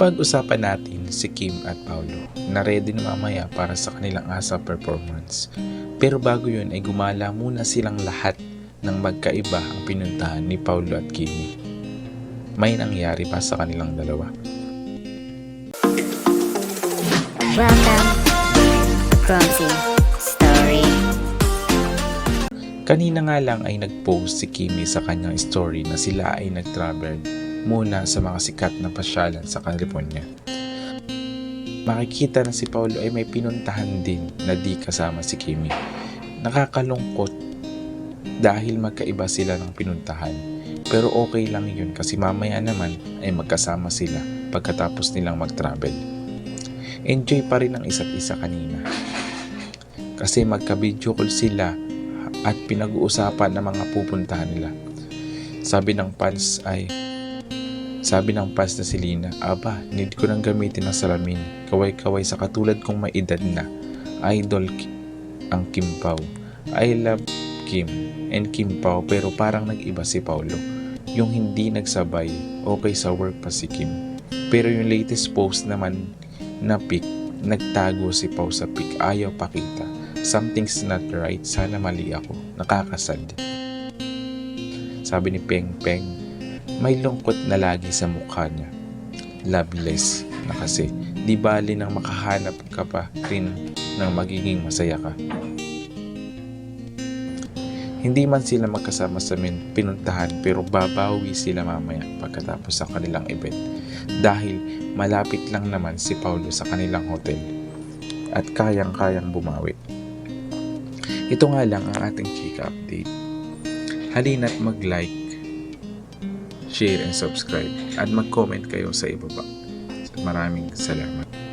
Pag-usapan natin si Kim at Paolo na ready na mamaya para sa kanilang asa performance. Pero bago yun ay gumala muna silang lahat ng magkaiba ang pinuntahan ni Paolo at Kimi. May nangyari pa sa kanilang dalawa. Welcome to Clumsy Story. Kanina nga lang ay nag-post si Kimi sa kanyang story na sila ay nag-travel muna sa mga sikat na pasyalan sa California. Makikita na si Paulo ay may pinuntahan din na di kasama si Kimi. Nakakalungkot dahil magkaiba sila ng pinuntahan. Pero okay lang yun kasi mamaya naman ay magkasama sila pagkatapos nilang mag-travel. Enjoy pa rin ang isa't isa kanina. Kasi magka-video call sila at pinag-uusapan ng mga pupuntahan nila. Sabi ng fans ay sabi ng fans na si Lina, Aba, need ko nang gamitin ang salamin. Kaway-kaway sa katulad kong may edad na. Idol Ki- ang Kim Pao. I love Kim and Kim Pao pero parang nag-iba si Paulo. Yung hindi nagsabay, okay sa work pa si Kim. Pero yung latest post naman na pic, nagtago si Pao sa pic, ayaw pakita. Something's not right, sana mali ako. Nakakasad. Sabi ni Peng Peng, may lungkot na lagi sa mukha niya. Loveless na kasi. Di bali nang makahanap ka pa rin ng magiging masaya ka. Hindi man sila magkasama sa min pinuntahan pero babawi sila mamaya pagkatapos sa kanilang event dahil malapit lang naman si Paulo sa kanilang hotel at kayang-kayang bumawi. Ito nga lang ang ating chika update. Halina't mag-like, share and subscribe at mag-comment kayo sa ibaba. Maraming salamat.